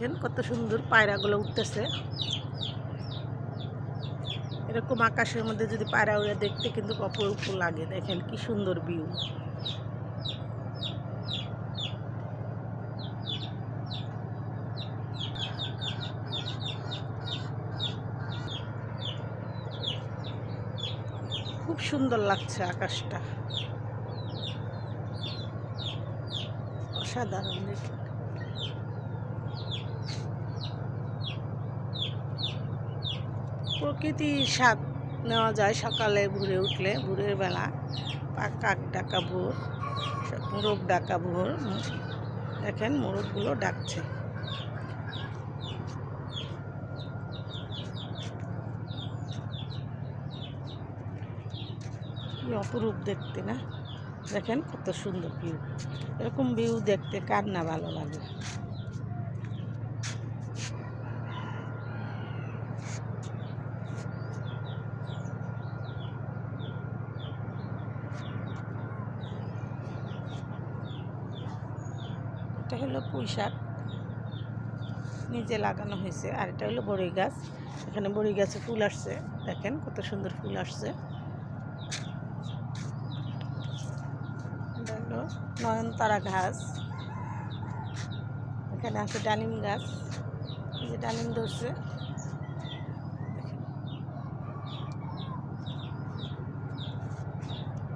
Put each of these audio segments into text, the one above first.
দেখেন কত সুন্দর পায়রাগুলো উঠতেছে। এরকম আকাশের মধ্যে যদি পায়রা উড়ে দেখতে কিন্তু অপরূপ লাগে। দেখেন কি সুন্দর ভিউ খুব সুন্দর লাগছে আকাশটা। অসাধারণ দেখে প্রকৃতির স্বাদ নেওয়া যায় সকালে ভোরে উঠলে, ভোরের বেলা কাক ডাকা ভোর, মোরগ ডাকা ভোর। দেখেন মোরগগুলো ডাকছে। অপরূপ দেখতে না? দেখেন কত সুন্দর ভিউ এরকম ভিউ দেখতে কার না ভালো লাগে? এটা হলো পুঁই শাক। নিজে লাগানো হয়েছে। আর এটা হলো বড়ই গাছ। এখানে বড়ই গাছে ফুল আসছে। দেখেন কত সুন্দর ফুল আসছে। নয়নতারা ঘাস এখানে আছে ডালিম গাছ। যে ডালিম ধরছে।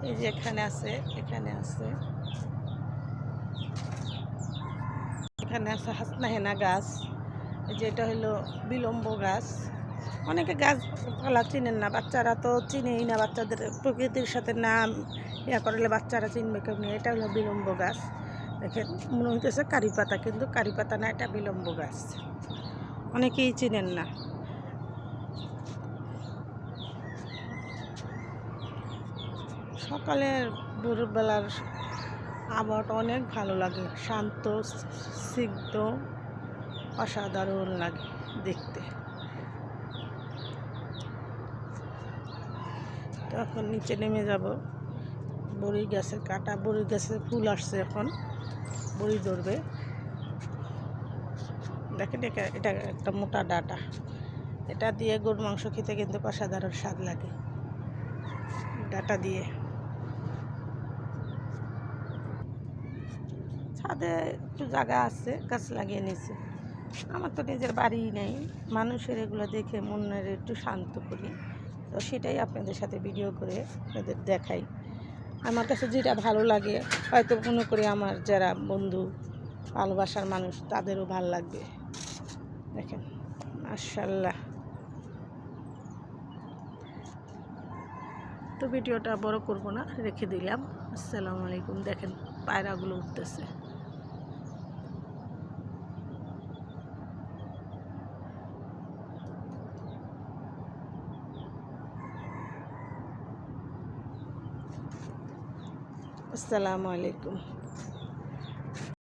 এই যে এখানে আছে এখানে আছে। এখানে আছে হাসনাহেনা গাছ, এই যে এটা হলো বিলম্ব গাছ। অনেকে গাছ পালা চিনেন না, বাচ্চারা তো চিনেই না, বাচ্চাদের প্রকৃতির সাথে নাম ইয়া করলে বাচ্চারা চিনবে কেউ কেমনি? এটা হলো বিলম্ব গাছ। দেখেন, মনে হইতেছে কারি পাতা, কিন্তু কারি পাতা না, এটা বিলম্ব গাছ। অনেকেই চিনেন না। সকালের ভোরবেলার আবহাওয়াটা অনেক ভালো লাগে। শান্ত সিদ্ধ অসাধারণ লাগে দেখতে। এখন নিচে নেমে যাব। বড়ি গাছের কাটা, বড়ি গাছের ফুল আসছে এখন। বড়ি ধরবে। দেখেন এটা একটা মোটা ডাটা। এটা দিয়ে গরুর মাংস খেতে কিন্তু অসাধারণ স্বাদ লাগে। ডাটা দিয়ে। ছাদে একটু জায়গা আছে, গাছ লাগিয়ে নিয়েছে। আমার তো নিজের বাড়ি নেই। মানুষের এগুলো দেখে মনের একটু শান্ত করি। তো সেটাই আপনাদের সাথে ভিডিও করে আপনাদের দেখাই। আমার কাছে যেটা ভালো লাগে, হয়তো মনে করি আমার যারা বন্ধু, ভালোবাসার মানুষ, তাদেরও ভালো লাগবে। দেখেন মার্শাল্লাহ তো ভিডিওটা বড় করব না, রেখে দিলাম। আসসালামু আলাইকুম। দেখেন, পায়রাগুলো উঠতেছে। আসসালামু আলাইকুম।